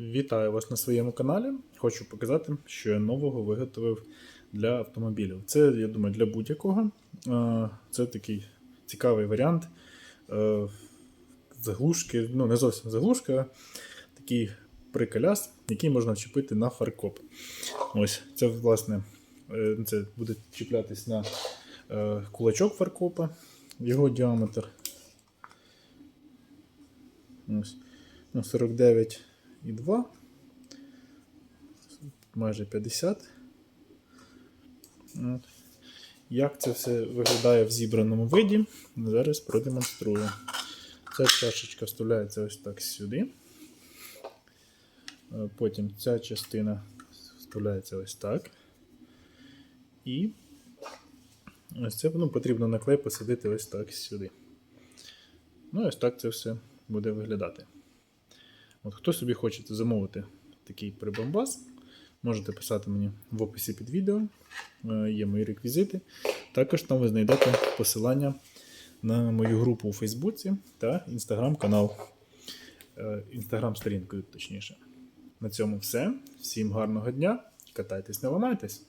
Вітаю вас на своєму каналі. Хочу показати, що я нового виготовив для автомобілів. Це, я думаю, для будь-якого. Е, Це такий цікавий варіант е, заглушки, ну не зовсім заглушка, такий приколяс, який можна вчепити на фаркоп. Ось це, власне, е, це буде чіплятись на кулачок фаркопа, його діаметр. Ось, ну, 49,2, майже 50. От. Як це все виглядає в зібраному виді, зараз продемонструю. Ця чашечка вставляється ось так сюди. Е, Потім ця частина вставляється ось так. І ось це ну, потрібно на клей посадити ось так сюди. Ну, ось так це все буде виглядати. От Хто собі хоче замовити такий прибамбас, можете писати мені в описі під відео. Е, Є мої реквізити. Також там ви знайдете посилання на мою групу у Фейсбуці та інстаграм-канал. Е, Інстаграм-сторінкою, точніше. На цьому все. Всім гарного дня. Катайтесь, не ламайтесь.